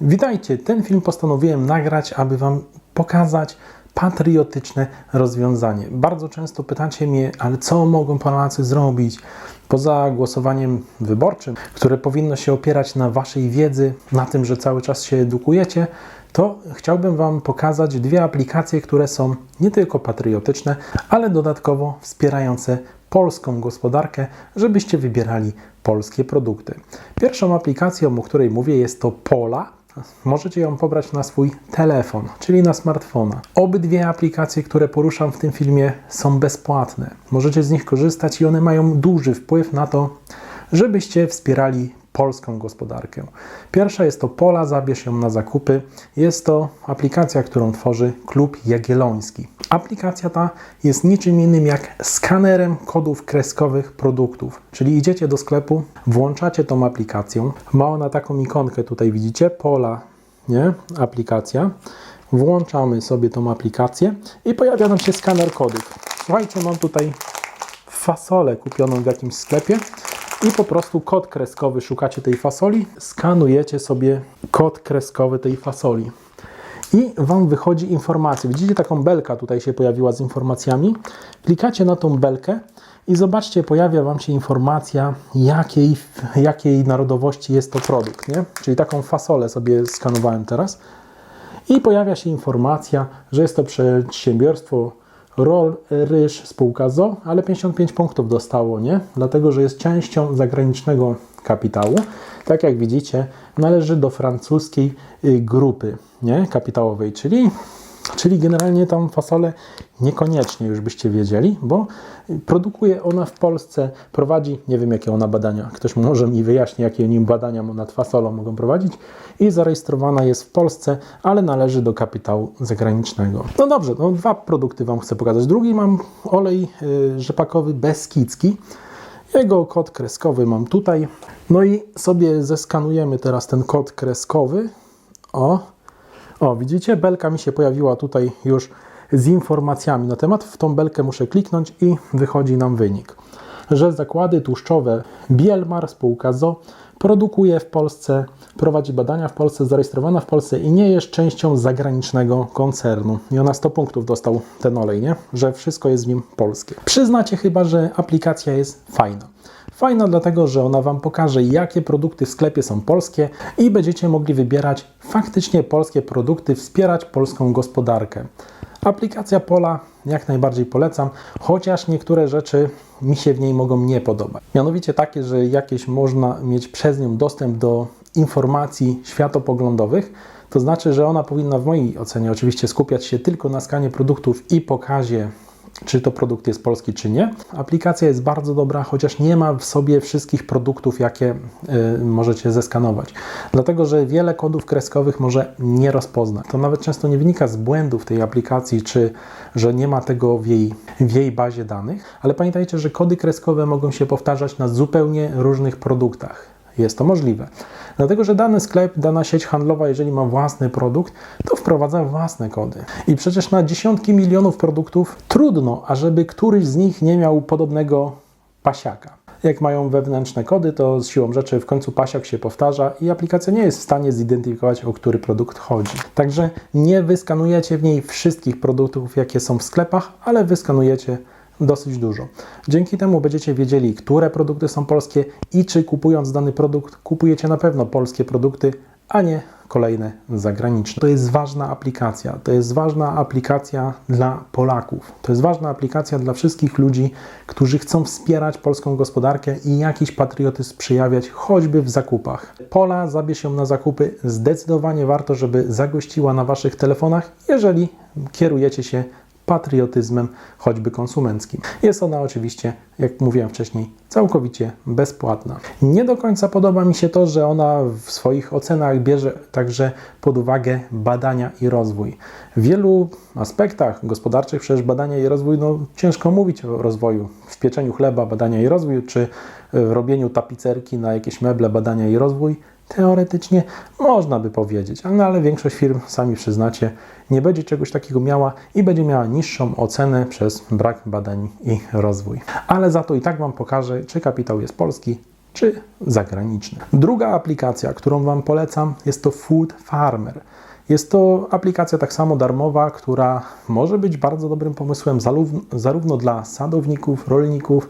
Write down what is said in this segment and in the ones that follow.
Witajcie! Ten film postanowiłem nagrać, aby Wam pokazać patriotyczne rozwiązanie. Bardzo często pytacie mnie, ale co mogą Polacy zrobić poza głosowaniem wyborczym, które powinno się opierać na Waszej wiedzy, na tym, że cały czas się edukujecie, to chciałbym Wam pokazać dwie aplikacje, które są nie tylko patriotyczne, ale dodatkowo wspierające polską gospodarkę, żebyście wybierali polskie produkty. Pierwszą aplikacją, o której mówię, jest to Pola. Możecie ją pobrać na swój telefon, czyli na smartfona. Obydwie aplikacje, które poruszam w tym filmie, są bezpłatne. Możecie z nich korzystać i one mają duży wpływ na to, żebyście wspierali polską gospodarkę. Pierwsza jest to Pola, zabierz ją na zakupy. Jest to aplikacja, którą tworzy Klub Jagielloński. Aplikacja ta jest niczym innym jak skanerem kodów kreskowych produktów. Czyli idziecie do sklepu, włączacie tą aplikację. Ma ona taką ikonkę, tutaj widzicie, Pola, nie? Aplikacja. Włączamy sobie tą aplikację i pojawia nam się skaner kodów. Słuchajcie, mam tutaj fasolę kupioną w jakimś sklepie i po prostu kod kreskowy szukacie tej fasoli, skanujecie sobie kod kreskowy tej fasoli. I Wam wychodzi informacja. Widzicie, taką belka tutaj się pojawiła z informacjami. Klikacie na tą belkę i zobaczcie, pojawia Wam się informacja, jakiej, jakiej narodowości jest to produkt. Nie? Czyli taką fasolę sobie skanowałem teraz. I pojawia się informacja, że jest to przedsiębiorstwo Roll Ryż spółka ZO, ale 55 punktów dostało, nie? Dlatego, że jest częścią zagranicznego kapitału. Tak jak widzicie, należy do francuskiej y, grupy nie? kapitałowej, czyli, czyli generalnie tą fasolę niekoniecznie już byście wiedzieli, bo produkuje ona w Polsce, prowadzi, nie wiem jakie ona badania, ktoś może mi wyjaśni, jakie nim badania nad fasolą mogą prowadzić i zarejestrowana jest w Polsce, ale należy do kapitału zagranicznego. No dobrze, no dwa produkty Wam chcę pokazać. Drugi mam olej y, rzepakowy Beskidzki. Jego kod kreskowy mam tutaj. No i sobie zeskanujemy teraz ten kod kreskowy. O, o, widzicie, belka mi się pojawiła tutaj już z informacjami na temat. W tą belkę muszę kliknąć i wychodzi nam wynik, że zakłady tłuszczowe Bielmar, spółka ZO, produkuje w Polsce, prowadzi badania w Polsce, zarejestrowana w Polsce i nie jest częścią zagranicznego koncernu. I ona 100 punktów dostał ten olej, nie? Że wszystko jest w nim polskie. Przyznacie chyba, że aplikacja jest fajna. Fajna dlatego, że ona Wam pokaże, jakie produkty w sklepie są polskie i będziecie mogli wybierać faktycznie polskie produkty, wspierać polską gospodarkę. Aplikacja Pola jak najbardziej polecam, chociaż niektóre rzeczy mi się w niej mogą nie podobać. Mianowicie takie, że jakieś można mieć przez nią dostęp do informacji światopoglądowych, to znaczy, że ona powinna w mojej ocenie oczywiście skupiać się tylko na skanie produktów i pokazie czy to produkt jest polski, czy nie. Aplikacja jest bardzo dobra, chociaż nie ma w sobie wszystkich produktów, jakie y, możecie zeskanować. Dlatego, że wiele kodów kreskowych może nie rozpoznać. To nawet często nie wynika z błędów tej aplikacji, czy że nie ma tego w jej, w jej bazie danych, ale pamiętajcie, że kody kreskowe mogą się powtarzać na zupełnie różnych produktach. Jest to możliwe. Dlatego, że dany sklep, dana sieć handlowa, jeżeli ma własny produkt, to wprowadza własne kody. I przecież na dziesiątki milionów produktów trudno, ażeby któryś z nich nie miał podobnego pasiaka. Jak mają wewnętrzne kody, to z siłą rzeczy w końcu pasiak się powtarza i aplikacja nie jest w stanie zidentyfikować, o który produkt chodzi. Także nie wyskanujecie w niej wszystkich produktów, jakie są w sklepach, ale wyskanujecie dosyć dużo. Dzięki temu będziecie wiedzieli, które produkty są polskie i czy kupując dany produkt kupujecie na pewno polskie produkty, a nie kolejne zagraniczne. To jest ważna aplikacja. To jest ważna aplikacja dla Polaków. To jest ważna aplikacja dla wszystkich ludzi, którzy chcą wspierać polską gospodarkę i jakiś patriotyzm przejawiać, choćby w zakupach. Pola zabierz ją na zakupy. Zdecydowanie warto, żeby zagościła na Waszych telefonach, jeżeli kierujecie się patriotyzmem, choćby konsumenckim. Jest ona oczywiście, jak mówiłem wcześniej, całkowicie bezpłatna. Nie do końca podoba mi się to, że ona w swoich ocenach bierze także pod uwagę badania i rozwój. W wielu aspektach gospodarczych przecież badania i rozwój, no ciężko mówić o rozwoju. W pieczeniu chleba badania i rozwój, czy w robieniu tapicerki na jakieś meble badania i rozwój, Teoretycznie można by powiedzieć, no ale większość firm, sami przyznacie, nie będzie czegoś takiego miała i będzie miała niższą ocenę przez brak badań i rozwój. Ale za to i tak Wam pokażę, czy kapitał jest polski, czy zagraniczne. Druga aplikacja, którą Wam polecam, jest to Food Farmer. Jest to aplikacja tak samo darmowa, która może być bardzo dobrym pomysłem zarówno, zarówno dla sadowników, rolników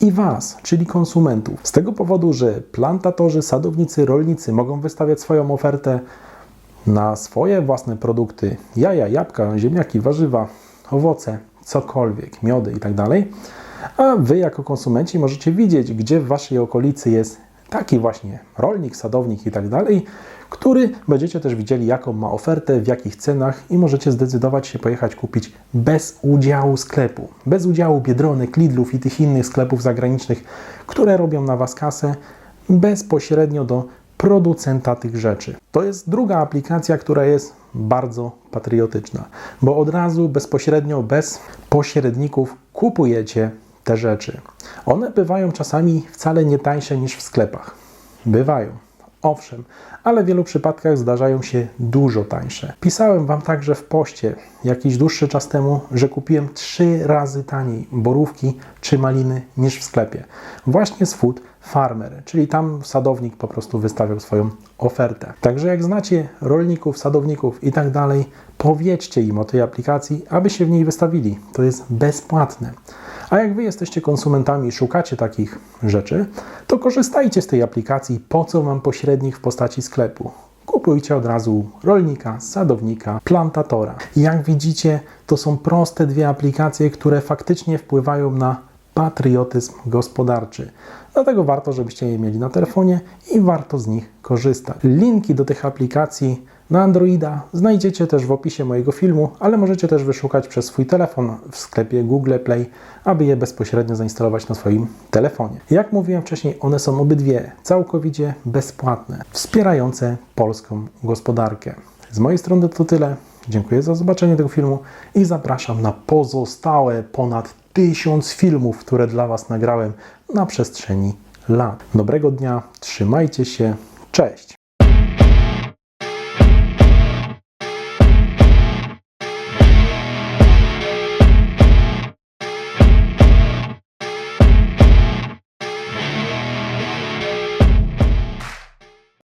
i Was, czyli konsumentów. Z tego powodu, że plantatorzy, sadownicy, rolnicy mogą wystawiać swoją ofertę na swoje własne produkty, jaja, jabłka, ziemniaki, warzywa, owoce, cokolwiek, miody i tak. A Wy jako konsumenci możecie widzieć, gdzie w Waszej okolicy jest taki właśnie rolnik, sadownik i tak dalej, który będziecie też widzieli, jaką ma ofertę, w jakich cenach i możecie zdecydować się pojechać kupić bez udziału sklepu, bez udziału Biedronek, Lidlów i tych innych sklepów zagranicznych, które robią na Was kasę bezpośrednio do producenta tych rzeczy. To jest druga aplikacja, która jest bardzo patriotyczna, bo od razu bezpośrednio, bez pośredników kupujecie te rzeczy. One bywają czasami wcale nie tańsze niż w sklepach. Bywają. Owszem, ale w wielu przypadkach zdarzają się dużo tańsze. Pisałem Wam także w poście jakiś dłuższy czas temu, że kupiłem trzy razy taniej borówki czy maliny niż w sklepie. Właśnie z Food Farmer, czyli tam sadownik po prostu wystawiał swoją ofertę. Także jak znacie rolników, sadowników i tak dalej, powiedzcie im o tej aplikacji, aby się w niej wystawili. To jest bezpłatne. A jak Wy jesteście konsumentami i szukacie takich rzeczy, to korzystajcie z tej aplikacji. Po co Wam pośrednik w postaci sklepu? Kupujcie od razu rolnika, sadownika, plantatora. Jak widzicie, to są proste dwie aplikacje, które faktycznie wpływają na patriotyzm gospodarczy. Dlatego warto, żebyście je mieli na telefonie i warto z nich korzystać. Linki do tych aplikacji na Androida znajdziecie też w opisie mojego filmu, ale możecie też wyszukać przez swój telefon w sklepie Google Play, aby je bezpośrednio zainstalować na swoim telefonie. Jak mówiłem wcześniej, one są obydwie całkowicie bezpłatne, wspierające polską gospodarkę. Z mojej strony to tyle. Dziękuję za zobaczenie tego filmu i zapraszam na pozostałe ponad tysiąc filmów, które dla Was nagrałem na przestrzeni lat. Dobrego dnia, trzymajcie się, cześć!